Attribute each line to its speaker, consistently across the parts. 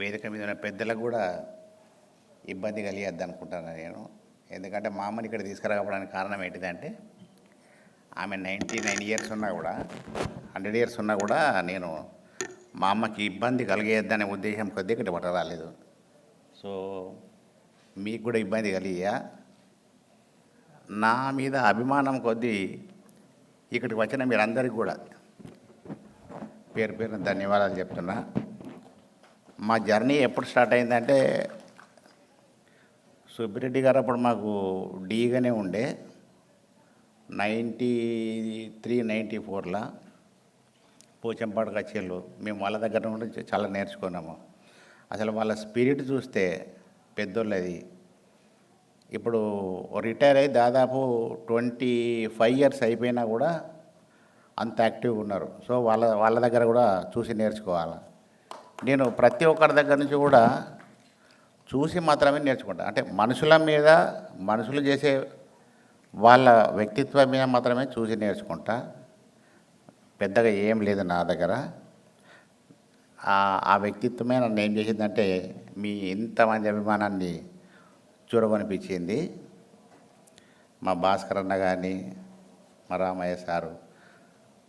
Speaker 1: వేదిక మీద ఉన్న పెద్దలకు కూడా ఇబ్బంది కలిగద్దు అనుకుంటాను నేను. ఎందుకంటే మా అమ్మని ఇక్కడ తీసుకురావడానికి కారణం ఏంటిదంటే ఆమె నైంటీ నైన్ ఇయర్స్ ఉన్నా కూడా హండ్రెడ్ ఇయర్స్ ఉన్నా కూడా నేను మా అమ్మకి ఇబ్బంది కలిగేద్దనే ఉద్దేశం కొద్దీ ఇక్కడ పట్ట రాలేదు సో మీకు కూడా ఇబ్బంది కలిగా నా మీద అభిమానం కొద్దీ ఇక్కడికి వచ్చిన మీరందరికీ కూడా పేరు పేరున ధన్యవాదాలు చెప్తున్నా. మా జర్నీ ఎప్పుడు స్టార్ట్ అయిందంటే సుబ్బిరెడ్డి గారు అప్పుడు మాకు డీగానే ఉండే. నైంటీ త్రీ నైంటీ ఫోర్లో పోచంపాడు కచేళ్ళు మేము వాళ్ళ దగ్గర నుండి చాలా నేర్చుకున్నాము. అసలు వాళ్ళ స్పిరిట్ చూస్తే పెద్దోళ్ళది. ఇప్పుడు రిటైర్ అయ్యి దాదాపు ట్వంటీ ఫైవ్ ఇయర్స్ అయిపోయినా కూడా అంత యాక్టివ్గా ఉన్నారు. సో వాళ్ళ వాళ్ళ దగ్గర కూడా చూసి నేర్చుకోవాలి. నేను ప్రతి ఒక్కరి దగ్గర నుంచి కూడా చూసి మాత్రమే నేర్చుకుంటాను అంటే మనుషుల మీద మనుషులు చేసే వాళ్ళ వ్యక్తిత్వం మీద మాత్రమే చూసి నేర్చుకుంటా. పెద్దగా ఏం లేదు నా దగ్గర. ఆ- వ్యక్తిత్వమే నన్ను ఏం చేసిందంటే మీ ఇంతమంది అభిమానాన్ని చూడమనిపించింది. మా భాస్కర్ అన్న కానీ మా రామయ్య సారు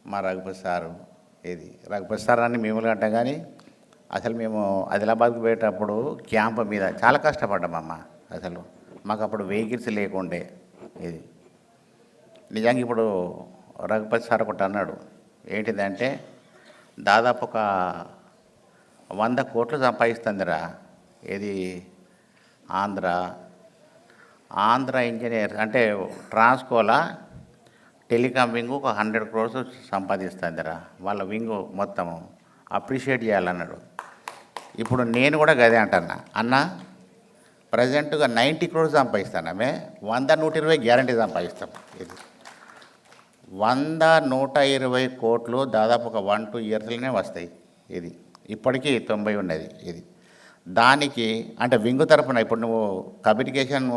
Speaker 1: మా రఘుపతి సారు ఇది రఘుపతి సార్ అని మేము అంటాం కానీ అసలు మేము ఆదిలాబాద్కు పోయేటప్పుడు క్యాంప్ మీద చాలా కష్టపడ్డామమ్మ అసలు. మాకు అప్పుడు వెహికల్స్ లేకుండే ఇది. నిజంగా ఇప్పుడు రఘుపతి సార్ ఒకటి అన్నాడు ఏంటిదంటే దాదాపు ఒక వంద కోట్లు సంపాదిస్తుందిరా ఏది ఆంధ్ర. ఆంధ్ర ఇంజనీర్ అంటే ట్రాన్స్కోలా టెలికాం వింగ్ ఒక హండ్రెడ్ క్రోర్స్ సంపాదిస్తుందిరా వాళ్ళ వింగ్ మొత్తం అప్రిషియేట్ చేయాలన్నాడు. ఇప్పుడు నేను కూడా గదే అంటన్నా. అన్న ప్రజెంట్గా నైంటీ క్రోర్స్ సంపాదిస్తానమే వంద నూట ఇరవై గ్యారంటీ సంపాదిస్తాం. ఇది వంద నూట ఇరవై కోట్లు దాదాపు ఒక వన్ టూ ఇయర్స్లోనే వస్తాయి. ఇది ఇప్పటికీ తొంభై ఉన్నది. ఇది దానికి అంటే వింగు తరపున ఇప్పుడు నువ్వు కమ్యూనికేషన్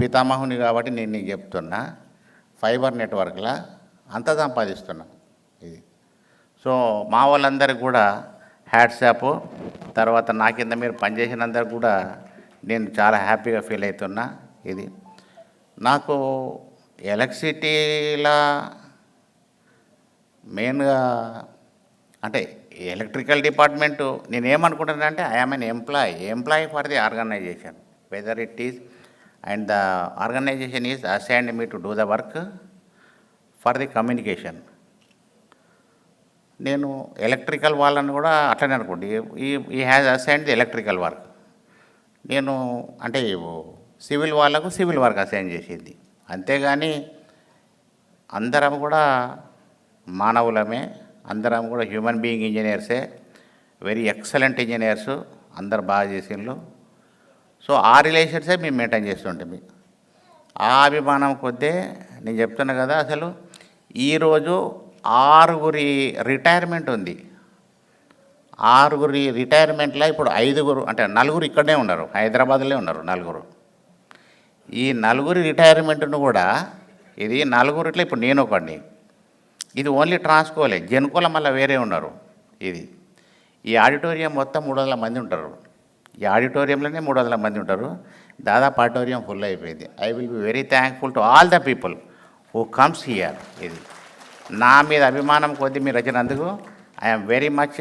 Speaker 1: పితామహుని కాబట్టి నేను నీకు చెప్తున్నా ఫైబర్ నెట్వర్క్లా అంత సంపాదిస్తున్నాను ఇది సో మా వాళ్ళందరికీ కూడా హ్యాట్సాప్ తర్వాత నా కింద మీరు పనిచేసినందరూ కూడా నేను చాలా హ్యాపీగా ఫీల్ అవుతున్నా ఇది. నాకు ఎలక్ట్రిసిటీలా మెయిన్గా అంటే electrical department నేనేమనుకుంటున్నానంటే I'm an employee. Employee for the organization. Whether it is and the organization is assigned me to do the work for the communication నేను ఎలక్ట్రికల్ వాళ్ళని కూడా అట్లనే అనుకోండి. ఈ ఈ హ్యాజ్ అసైన్డ్ ఎలక్ట్రికల్ వర్క్ నేను అంటే సివిల్ వాళ్ళకు సివిల్ వర్క్ అసైన్ చేసింది. అంతేగాని అందరం కూడా మానవులమే అందరం కూడా హ్యూమన్ బీయింగ్ ఇంజనీర్సే వెరీ ఎక్సలెంట్ ఇంజనీర్స్ అందరు బాగా చేసిండ్రు సో ఆ రిలేషన్సే మేము మెయింటైన్ చేస్తుంటాం. ఆ అభిమానం కొద్దే నేను చెప్తున్నా కదా అసలు ఈరోజు ఆరుగురి రిటైర్మెంట్ ఉంది. ఆరుగురి రిటైర్మెంట్లో ఇప్పుడు ఐదుగురు అంటే నలుగురు ఇక్కడనే ఉన్నారు హైదరాబాద్లో ఉన్నారు నలుగురు. ఈ నలుగురి రిటైర్మెంట్ను కూడా ఇది నలుగురిట్లో ఇప్పుడు నేను ఒకడిని. ఇది ఓన్లీ ట్రాన్స్కోలే జనుకుల మళ్ళీ వేరే ఉన్నారు ఇది. ఈ ఆడిటోరియం మొత్తం మూడు వందల మంది ఉంటారు. ఈ ఆడిటోరియంలోనే మూడు వందల మంది ఉంటారు. దాదాపు ఆడిటోరియం ఫుల్ అయిపోయింది. I will be very thankful to all the people who comes here ఇది. నా మీద అభిమానం కొద్దీ మీరు వచ్చినందుకు ఐఎమ్ వెరీ మచ్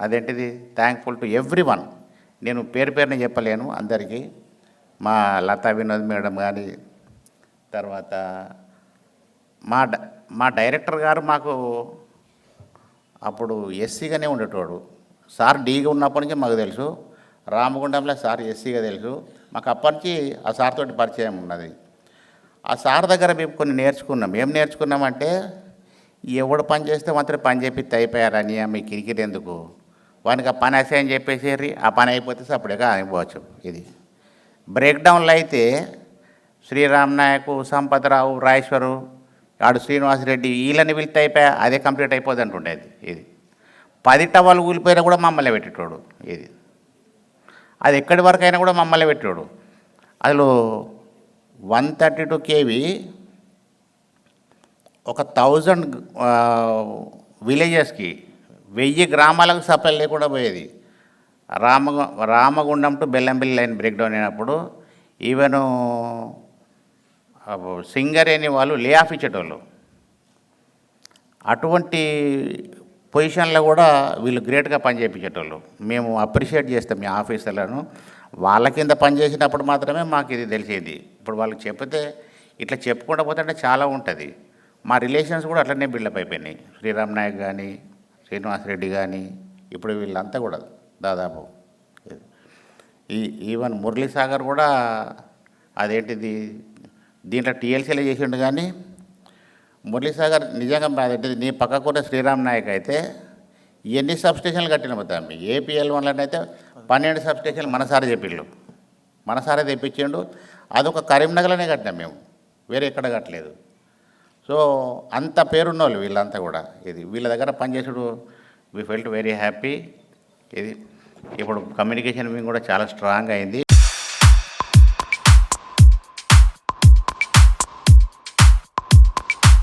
Speaker 1: అదేంటిది థ్యాంక్ఫుల్ టు ఎవ్రీ వన్ నేను పేరు పేరుని చెప్పలేను అందరికీ. మా లతా వినోద్ మేడం కానీ తర్వాత మా మా డైరెక్టర్ గారు మాకు అప్పుడు ఎస్సీగానే ఉండేటోడు. సార్ డీగా ఉన్నప్పటి నుంచి మాకు తెలుసు. రామగుండంలో సార్ ఎస్సీగా తెలుసు. మాకు అప్పటి నుంచి ఆ సార్ తోటి పరిచయం ఉన్నది. ఆ సార్ దగ్గర మేము కొన్ని నేర్చుకున్నాం. ఏం నేర్చుకున్నామంటే ఎవడు పని చేస్తే మాత్రం పని చేపిస్తే అయిపోయారని మీ కిరికిరి ఎందుకు? వానికి ఆ పని అసహ్యం చెప్పేసేరి ఆ పని అయిపోతే అప్పుడే అనిపోవచ్చు ఇది. బ్రేక్డౌన్లో అయితే శ్రీరామ్ నాయకు సంపతరావు రాయేశ్వరు ఆడు శ్రీనివాసరెడ్డి వీళ్ళని పిలితే అయిపోయా అదే కంప్లీట్ అయిపోద్ది అంటుండేది ఇది. పది టవాలు కూలిపోయినా కూడా మమ్మల్ని పెట్టేటోడు ఇది. అది ఎక్కడి వరకు అయినా కూడా మమ్మల్ని పెట్టాడు అసలు వన్ థర్టీ టూ కేవీ ఒక థౌజండ్ విలేజెస్కి వెయ్యి గ్రామాలకు సప్లై లేకుండా పోయేది. Rama Ramagundam to Bellampalli line break down అయినప్పుడు ఈవెన్ సింగరేణి వాళ్ళు లే ఆఫ్ ఇచ్చేటోళ్ళు. అటువంటి పొజిషన్లో కూడా వీళ్ళు గ్రేట్గా పనిచేయించేటోళ్ళు మేము అప్రిషియేట్ చేస్తాం మీ ఆఫీసర్లను. వాళ్ళ కింద పనిచేసినప్పుడు మాత్రమే మాకు ఇది తెలిసేది. ఇప్పుడు వాళ్ళకి చెప్తే ఇట్లా చెప్పుకుంటూ పోతుంటే చాలా ఉంటుంది. మా రిలేషన్స్ కూడా అట్లనే బిల్డప్ అయిపోయినాయి. శ్రీరామ్ నాయక్ కానీ శ్రీనివాస్ రెడ్డి కానీ ఇప్పుడు వీళ్ళంతా కూడా దాదాపు. ఈ ఈవెన్ మురళీ సాగర్ కూడా అదేంటిది దీంట్లో టీఎల్సీలో చేసిండు కానీ మురళీసాగర్ నిజంగా అదేంటిది నీ పక్కకున్న శ్రీరామ్ నాయక్ అయితే ఎన్ని సబ్స్టేషన్లు కట్టిన తమ్మి. ఏపీఎల్ వన్లనైతే పన్నెండు సబ్స్టేషన్లు మనసారా చెప్పిళ్ళు మనసారా తెప్పించిండు. అదొక కరీంనగర్లోనే కట్టినాం మేము. వేరే ఎక్కడ కట్టలేదు. సో అంత పేరున్న వాళ్ళు వీళ్ళంతా కూడా. ఇది వీళ్ళ దగ్గర పనిచేసాడు వీ ఫెల్ట్ వెరీ హ్యాపీ ఇది ఇప్పుడు కమ్యూనికేషన్ వింగ్ కూడా చాలా స్ట్రాంగ్ అయింది.